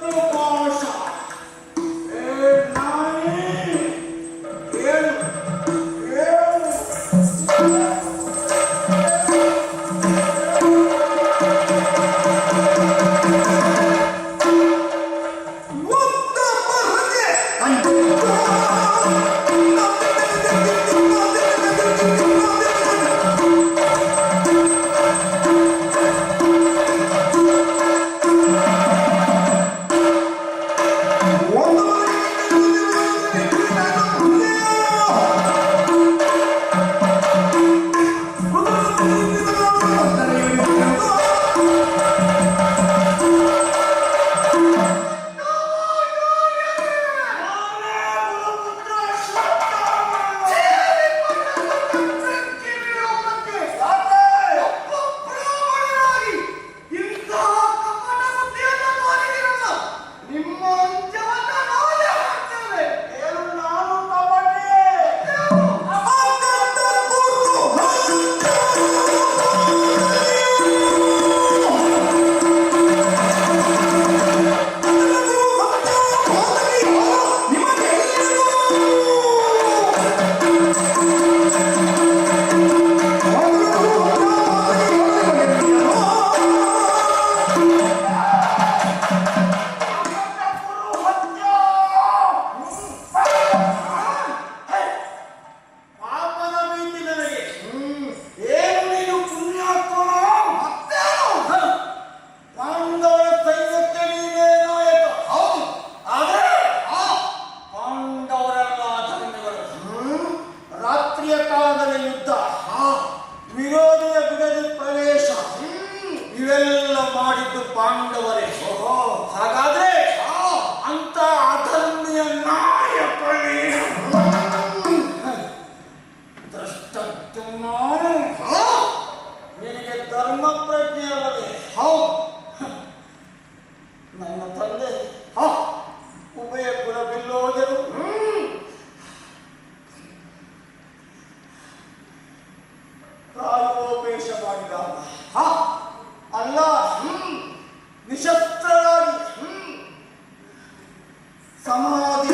Grupo! ರಾತ್ರಿಯ ಕಾಲದಲ್ಲಿ ಯುದ್ಧ. ವಿರೋಧಿಯ ಬಿಡದಿ ಪ್ರವೇಶ. ಇವೆಲ್ಲ ಮಾಡಿದ್ದು ಪಾಂಡವರೇ. ಹಾಗಾದ್ರೆ ಅಂತ ಅಧರ್ಮಿಯ ನಾಯ ದೃಷ್ಟಕ್ಕೆ ನಾನು ನಿನಗೆ ಧರ್ಮ ಪ್ರಜ್ಞೆ ಹೌದು. Come on,